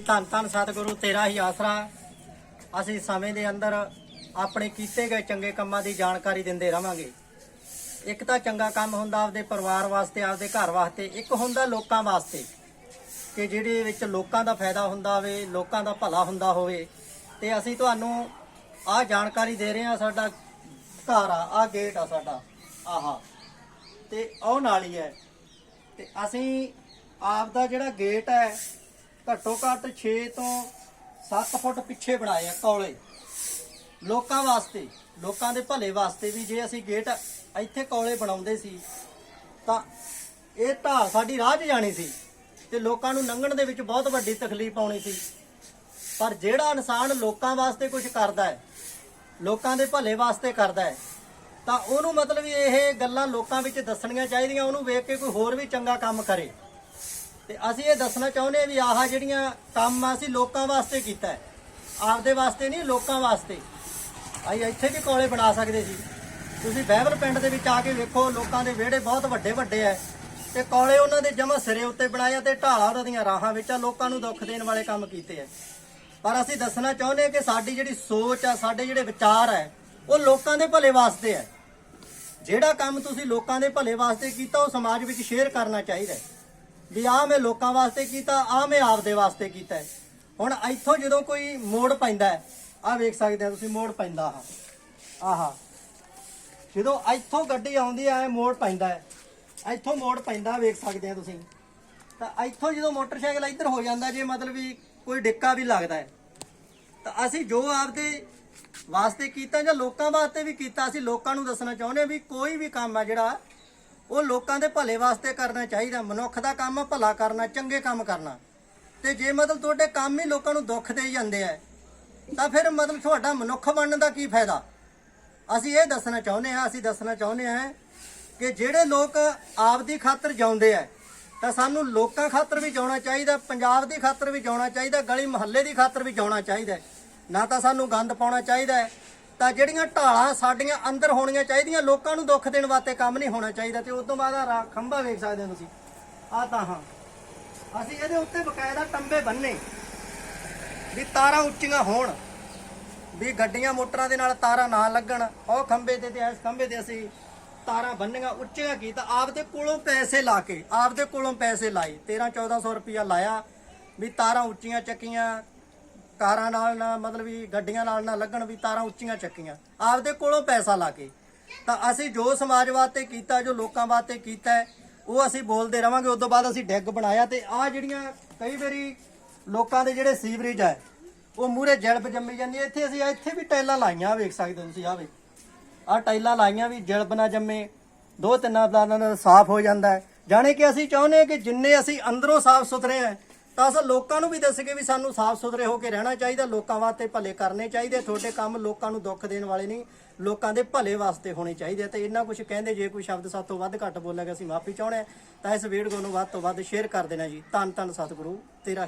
ਧੰਨ ਧੰਨ ਸਤਿਗੁਰੂ, ਤੇਰਾ ਹੀ ਆਸਰਾ। ਅਸੀਂ ਸਮੇਂ ਦੇ ਅੰਦਰ ਆਪਣੇ ਕੀਤੇ ਗਏ ਚੰਗੇ ਕੰਮਾਂ ਦੀ ਜਾਣਕਾਰੀ ਦਿੰਦੇ ਰਵਾਂਗੇ। ਇੱਕ ਤਾਂ ਚੰਗਾ ਕੰਮ ਹੁੰਦਾ ਆਪਦੇ ਪਰਿਵਾਰ ਵਾਸਤੇ, ਆਪਦੇ ਘਰ ਵਾਸਤੇ, ਇੱਕ ਹੁੰਦਾ ਲੋਕਾਂ ਵਾਸਤੇ। ਕਿ ਜਿਹੜੇ ਵਿੱਚ ਲੋਕਾਂ ਦਾ ਫਾਇਦਾ ਹੁੰਦਾ ਹੋਵੇ, ਲੋਕਾਂ ਦਾ ਭਲਾ ਹੁੰਦਾ ਹੋਵੇ। ਤੇ ਅਸੀਂ ਤੁਹਾਨੂੰ ਆਹ ਜਾਣਕਾਰੀ ਦੇ ਰਹੇ ਹਾਂ, ਸਾਡਾ ਘਰ ਆ, ਆਹ ਗੇਟ ਆ ਸਾਡਾ, ਆਹਾ। ਤੇ ਉਹ ਨਾਲ ਹੀ ਹੈ। ਤੇ ਅਸੀਂ ਆਪ ਦਾ ਜਿਹੜਾ ਗੇਟ ਹੈ ਘੱਟੋ ਘੱਟ 6 ਤੋਂ 7 ਫੁੱਟ ਪਿੱਛੇ ਬਣਾਏ ਆ ਕੌਲੇ। ਲੋਕਾਂ ਵਾਸਤੇ, ਲੋਕਾਂ ਦੇ ਭਲੇ ਵਾਸਤੇ ਵੀ ਜੇ ਅਸੀਂ ਗੇਟ ਇੱਥੇ ਕੌਲੇ ਬਣਾਉਂਦੇ ਸੀ, ਤਾਂ ਇਹ ਢਾਲ ਸਾਡੀ ਰਾਹ 'ਚ ਜਾਣੀ ਸੀ ਤੇ ਲੋਕਾਂ ਨੂੰ ਲੰਘਣ ਦੇ ਵਿੱਚ ਬਹੁਤ ਵੱਡੀ ਤਕਲੀਫ ਆਉਣੀ ਸੀ। ਪਰ ਜਿਹੜਾ ਇਨਸਾਨ ਲੋਕਾਂ ਵਾਸਤੇ ਕੁਝ ਕਰਦਾ ਹੈ, ਲੋਕਾਂ ਦੇ ਭਲੇ ਵਾਸਤੇ ਕਰਦਾ ਹੈ, ਤਾਂ ਉਹਨੂੰ ਮਤਲਬ ਇਹ ਗੱਲਾਂ ਲੋਕਾਂ ਵਿੱਚ ਦੱਸਣੀਆਂ ਚਾਹੀਦੀਆਂ, ਉਹਨੂੰ ਵੇਖ ਕੇ ਕੋਈ ਹੋਰ ਵੀ ਚੰਗਾ ਕੰਮ ਕਰੇ। ਤੇ ਅਸੀਂ ਇਹ ਦੱਸਣਾ ਚਾਹੁੰਦੇ ਹਾਂ ਵੀ ਆਹ ਜਿਹੜੀਆਂ ਕੰਮ ਅਸੀਂ ਲੋਕਾਂ ਵਾਸਤੇ ਕੀਤਾ ਹੈ। ਆਪਦੇ ਵਾਸਤੇ ਨਹੀਂ, ਲੋਕਾਂ ਵਾਸਤੇ। ਅਸੀਂ ਇੱਥੇ ਵੀ ਕੋਲੇ ਬਣਾ ਸਕਦੇ ਸੀ ਤੁਸੀਂ ਬਹਿਬਲ ਪਿੰਡ ਦੇ ਵਿੱਚ ਆ ਕੇ ਵੇਖੋ, ਲੋਕਾਂ ਦੇ ਵਿਹੜੇ ਬਹੁਤ ਵੱਡੇ ਵੱਡੇ ਐ ਤੇ ਕੋਲੇ ਉਹਨਾਂ ਦੇ ਜਮਾ ਸਿਰੇ ਉੱਤੇ ਬਣਾਇਆ ਤੇ ਢਾਲਾ ਉਹਨਾਂ ਦੀਆਂ ਰਾਹਾਂ ਵਿੱਚ ਆ, ਲੋਕਾਂ ਨੂੰ ਦੁੱਖ ਦੇਣ ਵਾਲੇ ਕੰਮ ਕੀਤੇ ਐ ਪਰ ਅਸੀਂ ਦੱਸਣਾ ਚਾਹੁੰਦੇ ਹਾਂ ਕਿ ਸਾਡੀ ਜਿਹੜੀ ਸੋਚ ਆ, ਸਾਡੇ ਜਿਹੜੇ ਵਿਚਾਰ ਐ ਉਹ ਲੋਕਾਂ ਦੇ ਭਲੇ ਵਾਸਤੇ ਐ ਜਿਹੜਾ ਕੰਮ ਤੁਸੀਂ ਲੋਕਾਂ ਦੇ ਭਲੇ ਵਾਸਤੇ ਕੀਤਾ, ਉਹ ਸਮਾਜ ਵਿੱਚ ਸ਼ੇਅਰ ਕਰਨਾ ਚਾਹੀਦਾ ਹੈ। ਵੀ ਆਹ ਮੈਂ ਲੋਕਾਂ ਵਾਸਤੇ ਕੀਤਾ, ਆਹ ਮੈਂ ਆਪਦੇ ਵਾਸਤੇ ਕੀਤਾ ਹੁਣ ਇੱਥੋਂ ਜਦੋਂ ਕੋਈ ਮੋੜ ਪੈਂਦਾ ਹੈ, ਆਹ ਵੇਖ ਸਕਦੇ ਆ ਤੁਸੀਂ, ਮੋੜ ਪੈਂਦਾ ਆਹ। ਆਹਾ। ਜਦੋਂ ਇੱਥੋਂ ਗੱਡੀ ਆਉਂਦੀ ਆ ਮੋੜ ਪੈਂਦਾ ਹੈ। ਇੱਥੋਂ ਮੋੜ ਪੈਂਦਾ, ਵੇਖ ਸਕਦੇ ਆ ਤੁਸੀਂ। ਤਾਂ ਇੱਥੋਂ ਜਦੋਂ ਮੋਟਰਸਾਈਕਲ ਇੱਧਰ ਹੋ ਜਾਂਦਾ, ਜੇ ਮਤਲਬ ਵੀ ਕੋਈ ਡਿੱਕਾ ਵੀ ਲੱਗਦਾ ਹੈ। ਤਾਂ ਅਸੀਂ ਜੋ ਆਪਦੇ ਵਾਸਤੇ ਕੀਤਾ ਜਾਂ ਲੋਕਾਂ ਵਾਸਤੇ ਵੀ ਕੀਤਾ, ਅਸੀਂ ਲੋਕਾਂ ਨੂੰ ਦੱਸਣਾ ਚਾਹੁੰਦੇ ਹਾਂ ਵੀ ਕੋਈ ਵੀ ਕੰਮ ਆ ਜਿਹੜਾ ਉਹ ਲੋਕਾਂ ਦੇ ਭਲੇ ਵਾਸਤੇ ਕਰਨਾ ਚਾਹੀਦਾ, ਮਨੁੱਖ ਦਾ ਕੰਮ ਭਲਾ ਕਰਨਾ, ਚੰਗੇ ਕੰਮ ਕਰਨਾ। ਤੇ ਜੇ ਮਤਲਬ ਤੁਹਾਡੇ ਕੰਮ ਹੀ ਲੋਕਾਂ ਨੂੰ ਦੁੱਖ ਦੇਈ ਜਾਂਦੇ ਆ, ਤਾਂ ਫਿਰ ਮਤਲਬ ਤੁਹਾਡਾ ਮਨੁੱਖ ਬਣਨ ਦਾ ਕੀ ਫਾਇਦਾ? ਅਸੀਂ ਇਹ ਦੱਸਣਾ ਚਾਹੁੰਦੇ ਹਾਂ, ਅਸੀਂ ਦੱਸਣਾ ਚਾਹੁੰਦੇ ਹਾਂ ਕਿ ਜਿਹੜੇ ਲੋਕ ਆਪਦੀ ਖਾਤਰ ਜਿਉਂਦੇ ਆ, ਤਾਂ ਸਾਨੂੰ ਲੋਕਾਂ ਖਾਤਰ ਵੀ ਜਾਉਣਾ ਚਾਹੀਦਾ, ਪੰਜਾਬ ਦੀ ਖਾਤਰ ਵੀ ਜਾਉਣਾ ਚਾਹੀਦਾ, ਗਲੀ ਮੁਹੱਲੇ ਦੀ ਖਾਤਰ ਵੀ ਜਾਉਣਾ ਚਾਹੀਦਾ। ਨਾ ਤਾਂ ਸਾਨੂੰ ਗੰਦ ਪਾਉਣਾ ਚਾਹੀਦਾ ਤਾਂ ਜਿਹੜੀਆਂ ਢਾਲਾਂ ਸਾਡੀਆਂ ਅੰਦਰ ਹੋਣੀਆਂ ਚਾਹੀਦੀਆਂ, ਲੋਕਾਂ ਨੂੰ ਦੁੱਖ ਦੇਣ ਵਾਸਤੇ ਕੰਮ ਨਹੀਂ ਹੋਣਾ ਚਾਹੀਦਾ ਤੇ ਉਸ ਤੋਂ ਬਾਅਦ ਆ ਖੰਭਾ ਵੇਖ ਸਕਦੇ ਹੋ ਤੁਸੀਂ। ਆ ਤਾਂ ਹਾਂ। ਅਸੀਂ ਇਹਦੇ ਉੱਤੇ ਬਕਾਇਦਾ ਟੰਬੇ ਬੰਨੇ ਵੀ ਤਾਰਾਂ ਉੱਚੀਆਂ ਹੋਣ, ਵੀ ਗੱਡੀਆਂ ਮੋਟਰਾਂ ਦੇ ਨਾਲ ਤਾਰਾਂ ਨਾ ਲੱਗਣ। ਉਹ ਖੰਭੇ ਤੇ ਤੇ ਇਸ ਖੰਭੇ ਤੇ ਅਸੀਂ ਤਾਰਾਂ ਬੰਨੀਆਂ ਉੱਚੀਆਂ ਕੀ ਤਾਂ ਆਪਦੇ ਕੋਲੋਂ ਪੈਸੇ ਲਾ ਕੇ, ਆਪਦੇ ਕੋਲੋਂ ਪੈਸੇ ਲਾਏ। 13 1400 ਰੁਪਇਆ ਲਾਇਆ ਵੀ ਤਾਰਾਂ ਉੱਚੀਆਂ ਚੱਕੀਆਂ ਕਾਰਾਂ ਨਾਲ ਨਾ, ਮਤਲਬ ਵੀ ਗੱਡੀਆਂ ਨਾਲ ਨਾ ਲੱਗਣ ਵੀ ਤਾਰਾਂ ਉੱਚੀਆਂ ਚੱਕੀਆਂ। ਆਪਦੇ ਕੋਲੋਂ ਪੈਸਾ ਲਾ ਕੇ। ਤਾਂ ਅਸੀਂ ਜੋ ਸਮਾਜ ਵਾਸਤੇ ਕੀਤਾ, ਜੋ ਲੋਕਾਂ ਵਾਸਤੇ ਕੀਤਾ ਉਹ ਅਸੀਂ ਬੋਲਦੇ ਰਵਾਂਗੇ। ਉਸ ਤੋਂ ਬਾਅਦ ਅਸੀਂ ਡੈਗ ਬਣਾਇਆ ਤੇ ਆ ਜਿਹੜੀਆਂ ਕਈ ਵਾਰੀ ਲੋਕਾਂ ਦੇ ਜਿਹੜੇ ਸੀਵਰੇਜ ਹੈ, ਉਹ ਮੂਰੇ ਜਲਬ ਜੰਮੀ ਜਾਂਦੀ ਹੈ। ਇੱਥੇ ਅਸੀਂ ਇੱਥੇ ਵੀ ਟਾਈਲਾਂ ਲਾਈਆਂ ਵੇਖ ਸਕਦੇ ਹੋ ਤੁਸੀਂ ਆ ਵੇ ਆ ਟਾਈਲਾਂ ਲਾਈਆਂ ਵੀ ਜਲਬ ਨਾ ਜੰਮੇ। ਦੋ ਤਿੰਨਾਂ ਦਾਨਾਂ ਨਾਲ ਸਾਫ਼ ਹੋ ਜਾਂਦਾ ਹੈ। ਜਾਣੇ ਕਿ ਅਸੀਂ ਚਾਹੁੰਦੇ ਹਾਂ ਕਿ ਜਿੰਨੇ ਅਸੀਂ ਅੰਦਰੋਂ ਸਾਫ਼ ਸੁਥਰੇ ਹਾਂ ਤਾਂ ਅਸਾਂ ਲੋਕਾਂ ਨੂੰ ਵੀ ਦੱਸ ਦੱਸਗੇ ਵੀ ਸਾਨੂੰ ਸਾਫ਼ ਸੁਥਰੇ ਹੋ ਕੇ ਰਹਿਣਾ ਚਾਹੀਦਾ, ਲੋਕਾਂ ਵਾਸਤੇ ਭਲੇ ਕਰਨੇ ਚਾਹੀਦੇ, ਤੁਹਾਡੇ ਕੰਮ ਲੋਕਾਂ ਨੂੰ ਦੁੱਖ ਦੇਣ ਵਾਲੇ ਨਹੀਂ, ਲੋਕਾਂ ਦੇ ਭਲੇ ਵਾਸਤੇ ਹੋਣੇ ਚਾਹੀਦੇ ਤੇ ਇੰਨਾ ਕੁਝ ਕਹਿੰਦੇ, ਜੇ ਕੋਈ ਸ਼ਬਦ ਸਾਤੋਂ ਤੋਂ ਵੱਧ ਘੱਟ ਬੋਲਿਆ ਗਿਆ, ਅਸੀਂ ਮਾਫੀ ਚਾਹੁੰਦੇ ਹਾਂ। ਤਾਂ ਇਸ ਵੀਡੀਓ ਨੂੰ ਵੱਧ ਤੋਂ ਵੱਧ ਸ਼ੇਅਰ ਕਰ ਦੇਣਾ ਜੀ। ਧੰਨ ਧੰਨ ਸਤਿਗੁਰੂ, ਤੇਰਾ